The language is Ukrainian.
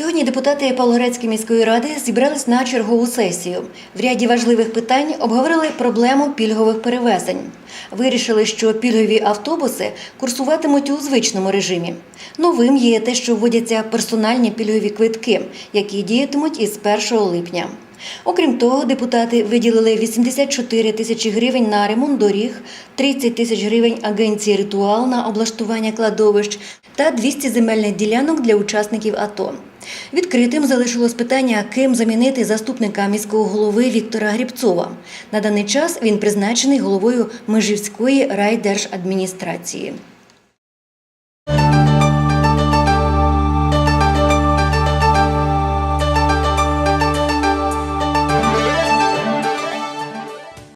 Депутати Павлоградської міської ради зібрались на чергову сесію. В ряді важливих питань обговорили проблему пільгових перевезень. Вирішили, що пільгові автобуси курсуватимуть у звичному режимі. Новим є те, що вводяться персональні пільгові квитки, які діятимуть із 1 липня. Окрім того, депутати виділили 84 тисячі гривень на ремонт доріг, 30 тисяч гривень агенції Ритуал на облаштування кладовищ та 200 земельних ділянок для учасників АТО. Відкритим залишилось питання, ким замінити заступника міського голови Віктора Грібцова. На даний час він призначений головою Межівської райдержадміністрації.